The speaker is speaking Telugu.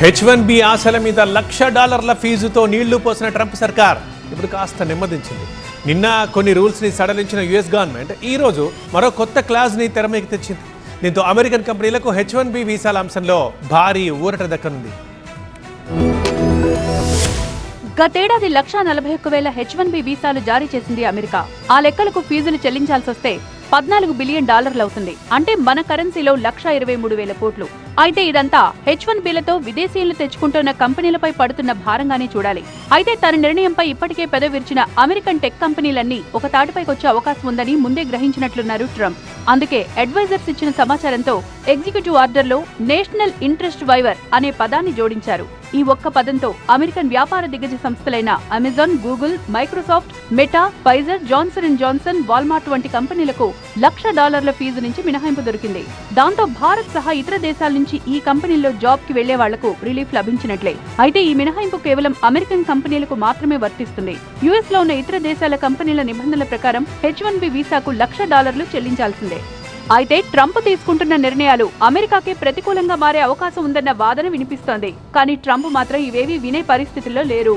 హెచ్ వన్ బి ఆశల మీద లక్ష డాలర్ల ఫీజుతో నీళ్ళు పోసిన ట్రంప్ సర్కార్. ఇప్పుడు కాస్త నెమ్మదించింది. నిన్న కొన్ని రూల్స్ని సడలించిన యుఎస్ గవర్నమెంట్ ఈరోజు మరో కొత్త క్లాజ్ని తెరమీకి తెచ్చింది. దీంతో అమెరికన్ కంపెనీలకు హెచ్ వన్ బి వీసాల అంశంలో భారీ ఊరట దక్కనుంది. గతేడాది లక్షా నలభై ఒక్క వేల హెచ్ వన్ బి వీసాలు జారీ చేసింది అమెరికా. ఆ లెక్కలకు ఫీజులు చెల్లించాల్సి వస్తే పద్నాలుగు బిలియన్ డాలర్లు అవుతుంది అంటే మన కరెన్సీలో లక్ష ఇరవై మూడు వేల కోట్లు. అయితే ఇదంతా హెచ్ వన్ బిలతో విదేశీయులు తెచ్చుకుంటున్న కంపెనీలపై పడుతున్న భారంగానే చూడాలి. అయితే తన నిర్ణయంపై ఇప్పటికే పెద విరిచిన అమెరికన్ టెక్ కంపెనీలన్నీ ఒక తాటిపైకొచ్చే అవకాశం ఉందని ముందే గ్రహించినట్లున్నారు ట్రంప్. అందుకే అడ్వైజర్స్ ఇచ్చిన సమాచారంతో ఎగ్జిక్యూటివ్ ఆర్డర్లో నేషనల్ ఇంట్రెస్ట్ వైవర్ అనే పదాన్ని జోడించారు. ఈ ఒక్క పదంతో అమెరికన్ వ్యాపార దిగ్గజ సంస్థలైన Amazon Google Microsoft Meta Pfizer Johnson and Johnson Walmart వంటి కంపెనీలకు లక్ష డాలర్ల ఫీజు నుంచి మినహాయింపు దొరికింది. దాంతో భారత్ సహా ఇతర దేశాల నుంచి నుంచి ఈ కంపెనీల్లో జాబ్కి వెళ్ళే వాళ్ళకు రిలీఫ్ లభించినట్లే. అయితే ఈ మినహాయింపు కేవలం అమెరికన్ కంపెనీలకు మాత్రమే వర్తిస్తుంది. యుఎస్లో ఉన్న ఇతర దేశాల కంపెనీల నిబంధనల ప్రకారం హెచ్ వన్ బి వీసాకు లక్ష డాలర్లు చెల్లించాల్సిందే. అయితే ట్రంప్ తీసుకుంటున్న నిర్ణయాలు అమెరికాకే ప్రతికూలంగా మారే అవకాశం ఉందన్న వాదన వినిపిస్తోంది. కానీ ట్రంప్ మాత్రం ఇవేవీ వినే పరిస్థితుల్లో లేరు.